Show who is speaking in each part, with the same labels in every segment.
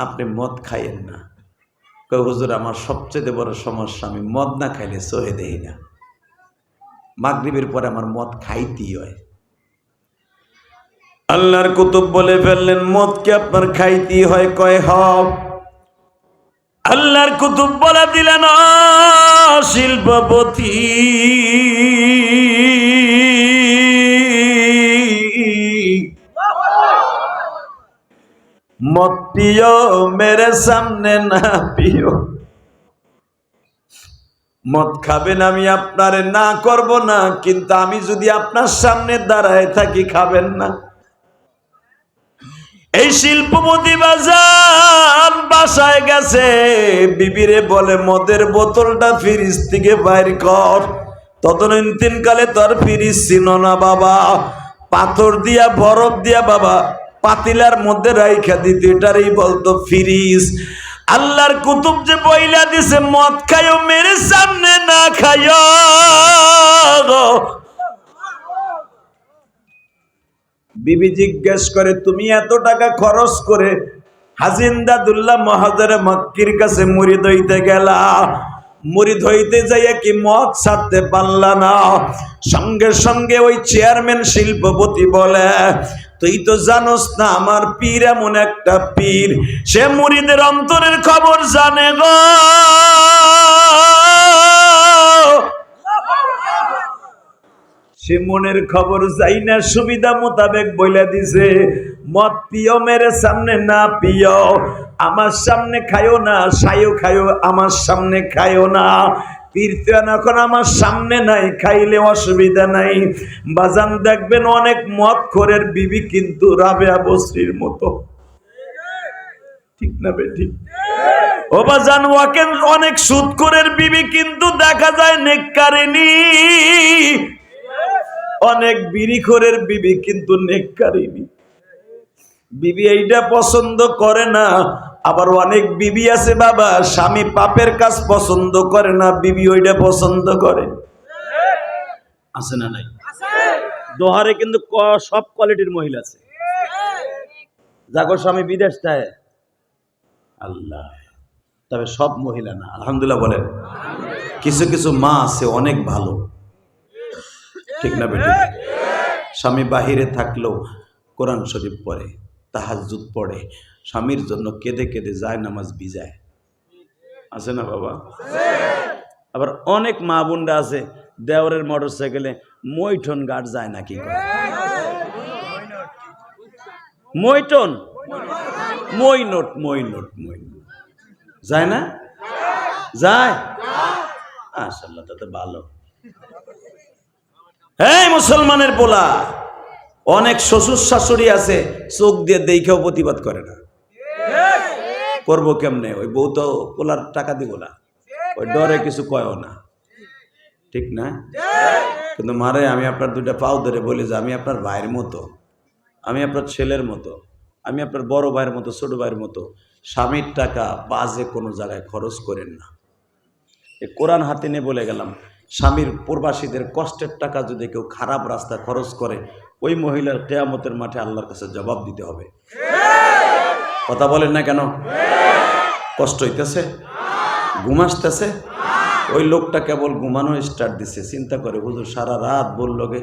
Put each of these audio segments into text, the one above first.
Speaker 1: আপনি মদ খাইয়েন না। কই হুজুর আমার সবচেয়ে বড় সমস্যা আমি মদ না খাইলে সহে দেই না। মাগরিবের পরে আমার মদ খাইতেই হয়। আল্লাহর কুতুব বলে ফেললেন মদ কি আপনার খাইতেই হয়? কয় হব আল্লাহর কুতুব বলে দিলেন "আ, শিল্পপতি মত পিও মেরে সামনে না পিও মদ খাবেন আমি আপনারে, না করব না, কিন্তু আমি যদি আপনার সামনে দাঁড়ায় থাকি, খাবেন না। এই শিল্পপতি বাজার বাসায় গেছে, বিবিরে বলে, মদের বোতলটা ফ্রিজ থেকে বাইর কর। তদনীতিন কালে তোর ফ্রিজ ছিল না বাবা। পাথর দিয়া, বরফ দিয়া, বাবা। পাতিলার মধ্যে রাইখা দিত, এটারই বলতো ফ্রিজ আল্লাহর কুতুব যে বইলা দিছে, মদ খাইও মেরে সামনে না খাইও বিবি জিজ্ঞেস করে, তুমি এত টাকা খরচ করে হাজিন্দাদুল্লাহ মহাজারে মক্কির কাছে মুড়ি হইতে গেলা? মুড়ি হইতে যাইয়া কি মদ ছাড়তে পারলা না? সঙ্গে সঙ্গে ওই চেয়ারম্যান শিল্পপতি বলে তুই তো জানোস না, আমার পীর এমন একটা পীর। সে মুরিদের অন্তরের খবর জানে গো। সে মনের খবর যাই না, সুবিধা মোতাবেক বইলা দিছে, মদ পিও মেরে সামনে না পিও, আমার সামনে খায়ও না সাইও খায়ও আমার সামনে খায়ও না। পীরতেন এখন আমার সামনে নাই, খাইলে অসুবিধা নাই। বাজান দেখবেন অনেক মদ খোরের বিবি কিন্তু রাবেয়া বসরির মতো। ওয়াকেন অনেক সুদখোরের বিবি কিন্তু দেখা যায় নেককারিনী। অনেক বিড়িখোরের বিবি কিন্তু নেককারিনী। বিবি এইটা পছন্দ করে না। আবার অনেক বিবি আছে বাবা, স্বামী পাপের কাজ পছন্দ করে না, বিবি ওইটা পছন্দ করে। আছে না নাই? দোহারে কিন্তু সব কোয়ালিটির মহিলা আছে। যাগো স্বামী বিদেশ যায়। আল্লাহ। তবে সব মহিলা না, আলহামদুলিল্লাহ বলেন। কিছু কিছু মা আছে অনেক ভালো। ঠিক না বেটি? স্বামী বাহিরে থাকলেও কোরআন শরীফ পড়ে। তাহাজুদ পড়ে। স্বামীর জন্য কেঁদে কেঁদে যায়, নামাজ বিজায় আছে না বাবা? আবার অনেক মা বোনরা আছে, দেওরের মোটর সাইকেলে মৈঠন গাড় যায় না কি করে? মৈটন মই নোট মই নোট মই নোট যায় না? যায়? আসাল্লাহ তাতে ভালো। হ্যাঁ মুসলমানের পোলা! অনেক শ্বশুর শাশুড়ি আছে, চোখ দিয়ে দেখেও প্রতিবাদ করে না। করব কেমনে? ওই বউ তো পোলার টাকা দিব না। ওই ডরে কিছু কয়ও না। ঠিক না? কিন্তু মারে, আমি আপনার দুটা পাও ধরে বলি যে, আমি আপনার ভাইয়ের মতো, আমি আপনার ছেলের মতো, আমি আপনার বড় ভাইয়ের মতো, ছোট ভাইয়ের মতো, স্বামীর টাকা বাজে কোনো জায়গায় খরচ করেন না। এ কোরআন হাতে নিয়ে বলে গেলাম, স্বামীর প্রবাসীদের কষ্টের টাকা যদি কেউ খারাপ রাস্তা খরচ করে ওই মহিলার কেয়ামতের মাঠে আল্লাহর কাছে জবাব দিতে হবে। কথা বলেন না কেন? কষ্ট হইতেছে? ঘুম আসতেছে? ওই লোকটা কেবল ঘুমানো স্টার্ট দিছে। চিন্তা করে, হুজুর সারা রাত বলল গে,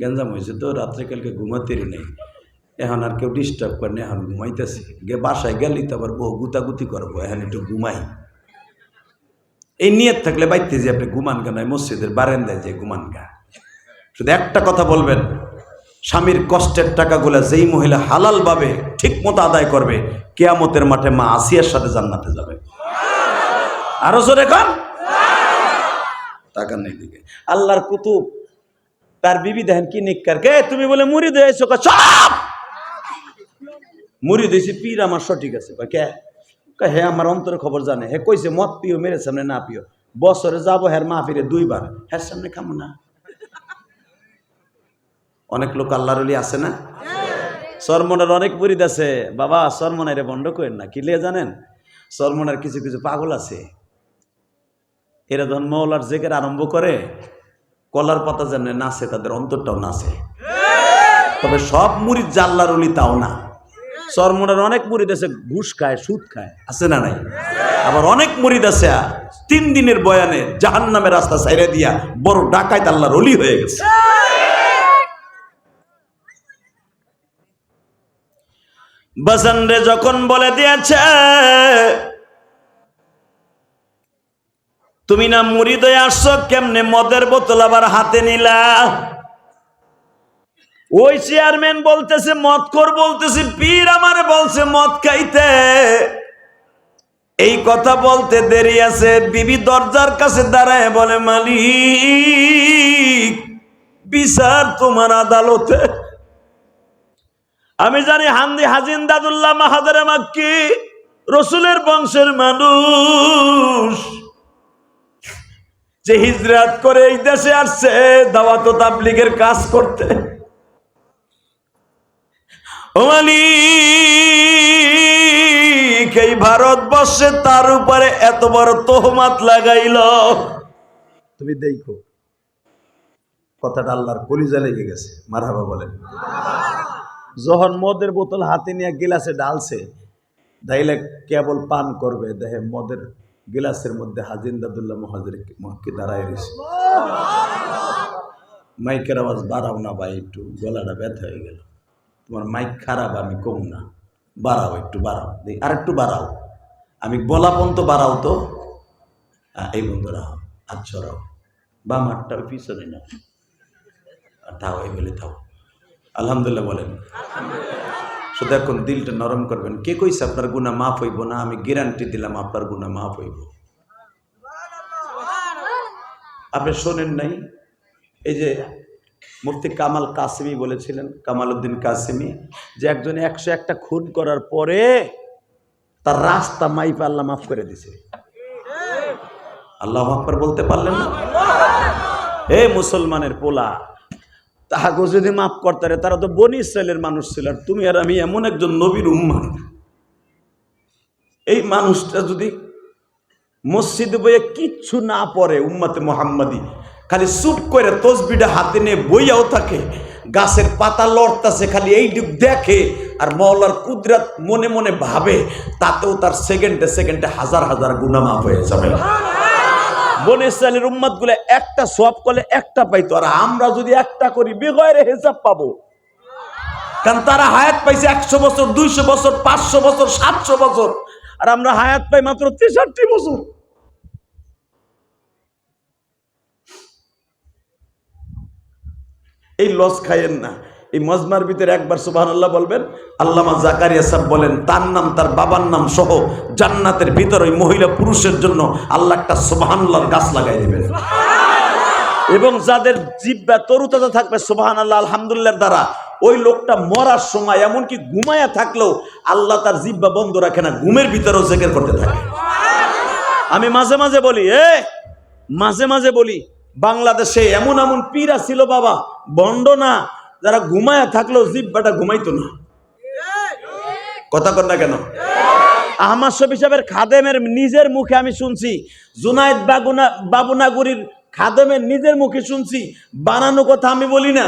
Speaker 1: গেঞ্জাম হয়েছে তো রাত্রেকালকে ঘুমাতেরই নেই। এখন আর কেউ ডিস্টার্ব করে না, এখন ঘুমাইতেছি। গে, বাসায় গেলি তো আবার বহু গুতাগুতি করব, এখন একটু ঘুমাই। এই নিয়ত থাকলে বাইতে যে আপনি ঘুমান গা নয় মসজিদের বারান্দায় যে ঘুমান গা শুধু একটা কথা বলবেন। স্বামীর কষ্টের টাকাগুলা যেই মহিলা হালালভাবে ঠিক মতো আদায় করবে, কেয়ামতের মাঠে মা আসিয়ার সাথে জান্নাতে যাবে। আরও জোরে কন? টাকা নেই দিকে। আল্লাহর কুতুব, তার বিবি দেখেন কি নিকার। কে, তুমি বলে মুড়ি দিয়েছ সব মুড়ি দিয়েছি, পীর আমার সঠিক আছে। কে হে আমার অন্তরে খবর জানে। হে কইছে, মদ পিও মেরে সামনে না পিও। বছরে যাব হ্যার মা ফিরে দুইবার। হের সামনে খামো না। অনেক লোক আল্লাহর অলি আছে না? সরমনের অনেক মুরিদ আছে। বাবা, সরমনের বন্ধ করেন না, কি লিয়ে জানেন? সরমনের কিছু কিছু পাগল আছে। এরা যখন মৌলার জেকের আরম্ভ করে, কলার পাতা যেমন নাচে, তাদের অন্তরটাও নাচে। তবে সব মুরিদ জাল্লার অলি তাও না। চরমোনার অনেক মুরিদ আছে, ঘুষ খায়, সুদ খায়, আছে না নাই? আবার অনেক মুরিদ আছে, তিন দিনের বয়ানে জাহান নামের রাস্তা সাইরে দিয়া বড় ডাকায় আল্লাহর অলি হয়ে গেছে। বাসানরে যখন বলে দিয়েছে, তুমি না মুড়িদ আসছো, কেমনে মদের বোতল আবার হাতে নিলা? ওই চেয়ারম্যান বলতেছে, মদ কর বলতেছে, পীর আমার বলছে মদ খাইতে। এই কথা বলতে দেরি আছে, বিবি দরজার কাছে দাঁড়ায় বলে, মালিক, বিচার তোমার আদালতে আমি জানি হান্দি হাজিন দাদুল্লাহ মাহাদারে মাক্কি, রসুলের বংশের মানুষ। যে হিজরাত করে এই দেশে আসছে, দাওয়াত তাবলিগের কাজ করতে। এই ভারতবর্ষে তার উপরে এত বড় তোহমাত লাগাইল। তুমি দেখো, কথাটা আল্লাহর কলিজা লেগে গেছে, মারহাবা বলেন। যখন মদের বোতল হাতে নিয়ে গিলাসে ডালছে তাইলে কেবল পান করবে দেখে মদের গিলাসের মধ্যে হাজিন্দাদুল্লাহ মহাজের মহকে দাঁড়ায় রয়েছে। মাইকের আওয়াজ বাড়াও না ভাই, একটু গলাটা ব্যথা হয়ে গেল। তোমার মাইক খারাপ, আমি কম না। বাড়াও, একটু বাড়াও দেখ আর একটু বাড়াও। আমি বলা পর্যন্ত বাড়াও তো। এই বন্ধুরা আচ্ছা রাও বা মাঠটা পিছনে না আর থাও, এই বলে থাও। আলহামদুলিল্লাহ বলেন। শুধু এখন দিলটা নরম করবেন। কে কইছে আপনার গুণা মাফ হইব না? আমি গ্যারান্টি দিলাম আপনার গুণা মাফ হইব। আপনি শোনেন নাই? এই যে মুফতি কামাল কাসিমি বলেছিলেন কামাল উদ্দিন কাসিমি, যে একজন একশো একটা খুন করার পরে তার রাস্তা মাইপা আল্লাহ মাফ করে দিছে। আল্লাহ আকবার বলতে পারলেন না? হে মুসলমানের পোলা তাহাকে যদি মাফ করতে পারে, তারা তো বনি ইসরায়েলের মানুষ ছিল, আর তুমি আর আমি এমন একজন নবীর উম্মান এই মানুষটা যদি মসজিদে বইয়ে কিচ্ছু না পড়ে, উম্মাতে মোহাম্মদি, খালি চুপ করে তসবিটা হাতে নিয়ে বইয়াও থাকে, গাছের পাতা লড়তাছে, খালি এইটুক দেখে, আর মৌলার কুদরাত মনে মনে ভাবে, তাতেও তার সেকেন্ডে সেকেন্ডে হাজার হাজার গুণা হয়ে যাবে। বনে ইসরায়েলের উম্মাদগুলো একটা সব করলে একটা পাইতো। আর আমরা যদি একটা করি, বেগয়ের হিসাব পাবো। কারণ তারা হায়াত পাইছে একশো বছর, দুইশো বছর, পাঁচশো বছর, সাতশো বছর। আর আমরা হায়াত পাই মাত্র তেষট্টি বছর। এই লস খাইয়েন না। এই মজমার ভিতরে একবার সুবাহ আল্লাহ বলবেন, আল্লামা জাকারিয়া সাহেব বলেন, তার নাম, তার বাবার নাম সহ জান্নাতের ভিতর ওই মহিলা পুরুষের জন্য আল্লাহ একটা সুবাহান্লার গাছ লাগাই দেবেন। এবং যাদের জিব্বা তরুতাজা থাকবে সুবাহান আল্লাহ আলহামদুলিল্লাহর দ্বারা, ওই লোকটা মরার সময় এমনকি ঘুমায়া থাকলেও আল্লাহ তার জিব্বা বন্ধ রাখে না, ঘুমের ভিতরেও জেকের করতে থাকে। আমি মাঝে মাঝে বলি, এ, মাঝে মাঝে বলি, বাংলাদেশে এমন এমন পীরা ছিল বাবা, বন্ড না যারা ঘুমায়া থাকলেও জিব্বাটা ঘুমাইতো না। কথা কর না কেন? আহমদ শফি সাহেবের খাদেমের নিজের মুখে আমি শুনছি, জুনাইদ বাগুনা বাবুনাগুরির খাদেমের নিজের মুখে শুনছি, বানানো কথা আমি বলি না।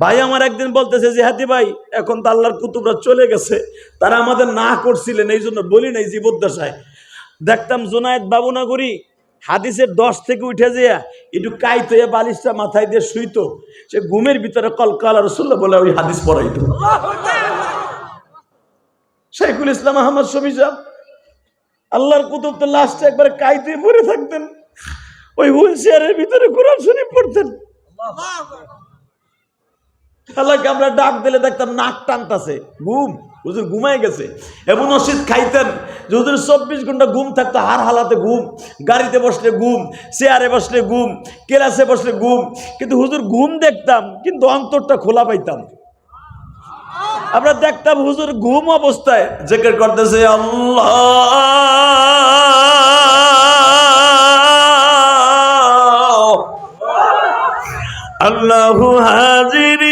Speaker 1: ভাই আমার একদিন বলতেছে যে হাতি ভাই, এখন তো আল্লাহর কুতুবরা চলে গেছে। তারা আমাদের না করছিলেন এই জন্য বলি নাই জীবদ্দশায়। দেখতাম জুনায়েদ বাবুনাগুরি হাদিসের দশ থেকে উঠে যেয়া একটু কাইতো এ বালিশটা মাথায় দিয়ে শুইতো, সে ঘুমের ভিতরে কলকাল রসুল্লাহ বলে ওই হাদিস পড়াইতো। শেখুল ইসলাম আহমদ সবি সাহ আল্লাহর কুতুব তো লাস্টে একবারে কাইতে পড়ে থাকতেন, ওই হুইল চেয়ারের ভিতরে কোরআন শরীফ পড়তেন। আল্লাহকে আমরা ডাক দিলে দেখতাম নাক টানতাছে। ঘুম, হুজুর ঘুমাই গেছে। এবং ওষুধ খাইতেন যে হুজুর চব্বিশ ঘণ্টা ঘুম থাকতো হার হালাতে ঘুম, গাড়িতে বসলে ঘুম, চেয়ারে বসলে ঘুম, ক্লাসে বসলে ঘুম। কিন্তু হুজুর ঘুম দেখতাম, কিন্তু অন্তরটা খোলা পাইতাম। আমরা দেখতাম হুজুর ঘুম অবস্থায় জেকের করতেছে, আল্লাহ, আল্লাহু হাজিরি